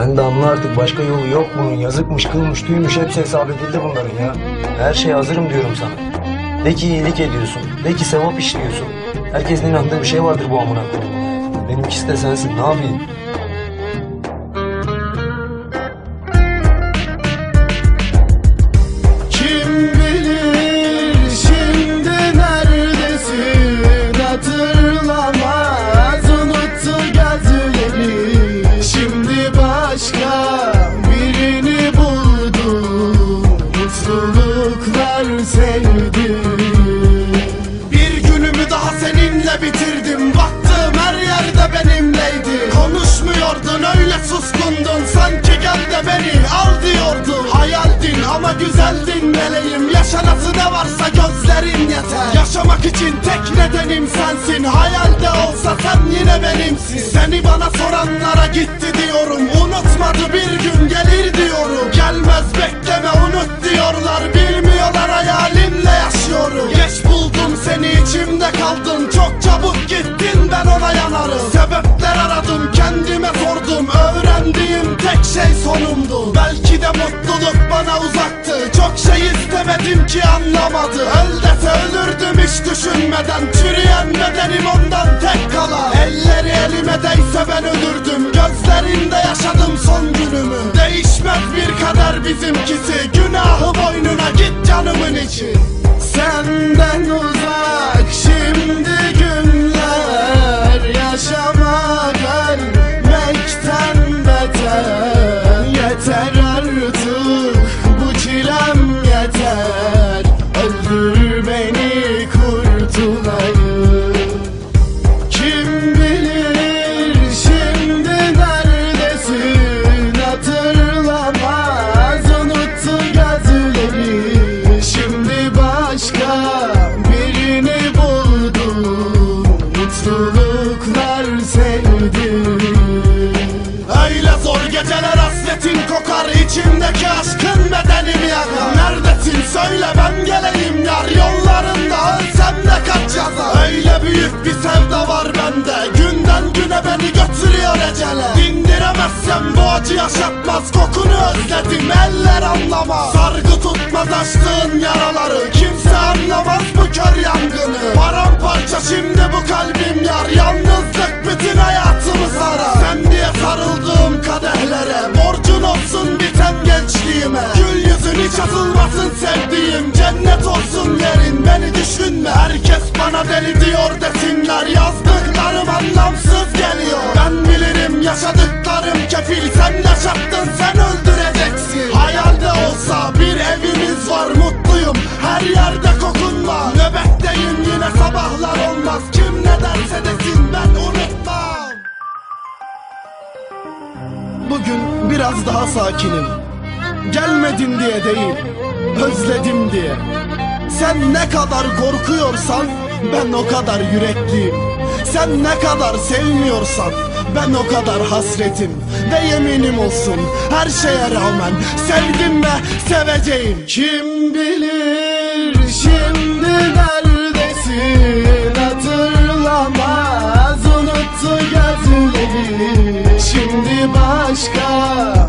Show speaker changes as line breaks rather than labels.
Sen de anla artık başka yolu yok bunun. Yazıkmış, kılmış, tüymüş hepsi hesap edildi bunların ya. Her şeye hazırım diyorum sana. De ki iyilik ediyorsun. De ki sevap işliyorsun. Herkesin inandığı bir şey vardır bu amına. Benimkisi de sensin. Ne yapayım?
Güzeldin meleğim Yaşanası ne varsa gözlerin yeter. Yaşamak için tek nedenim sensin. Hayalde olsa sen yine benimsin. Seni bana soranlara gitti diyorum. Unutmadı bir gün gelir diyorum. Gelmez bekleme ki anlamadı. Öl dese ölürdüm hiç düşünmeden. Çürüyen bedenim ondan tek kalan Elleri elime değse ben ölürdüm. Gözlerinde yaşadım son günümü. Değişmez bir kader bizimkisi Öldür beni kurtulayım kim bilir şimdi neredesin? Hatırlamaz unuttu gözleri Şimdi başka birini buldum. Mutluluklar sevdim. Öyle zor geceler hasretin kokar içimdeki aşkın bedenimi yakar Neredesin söyle ben geleyim yar Yollarında. Ölsem de kaç yazar Öyle büyük bir sevda var bende. Günden güne beni götürüyor ecele. Dindiremezsem bu acı yaşatmaz. Kokunu özledim eller anlamaz. Sargı tutmaz açtığın yaraları. Kimse anlamaz bu kör yangını sevdiğim Cennet olsun yerin beni düşünme Herkes bana deli diyor desinler. Yazdıklarım anlamsız geliyor. Ben bilirim yaşadıklarım kefil. Sen yaşattın sen öldüreceksin. Hayalde olsa bir evimiz var mutluyum. Her yerde kokun var. Nöbetteyim yine sabahlar olmaz. Kim ne derse desin ben unutmam. Bugün biraz daha sakinim Gelmedin diye değil Özledim diye. Sen ne kadar korkuyorsan Ben o kadar yürekliyim. Sen ne kadar sevmiyorsan Ben o kadar hasretim. Ve yeminim olsun Her şeye rağmen Sevdim ve seveceğim. Kim bilir Şimdi neredesin? Hatırlamaz Unuttu gözleri Şimdi başka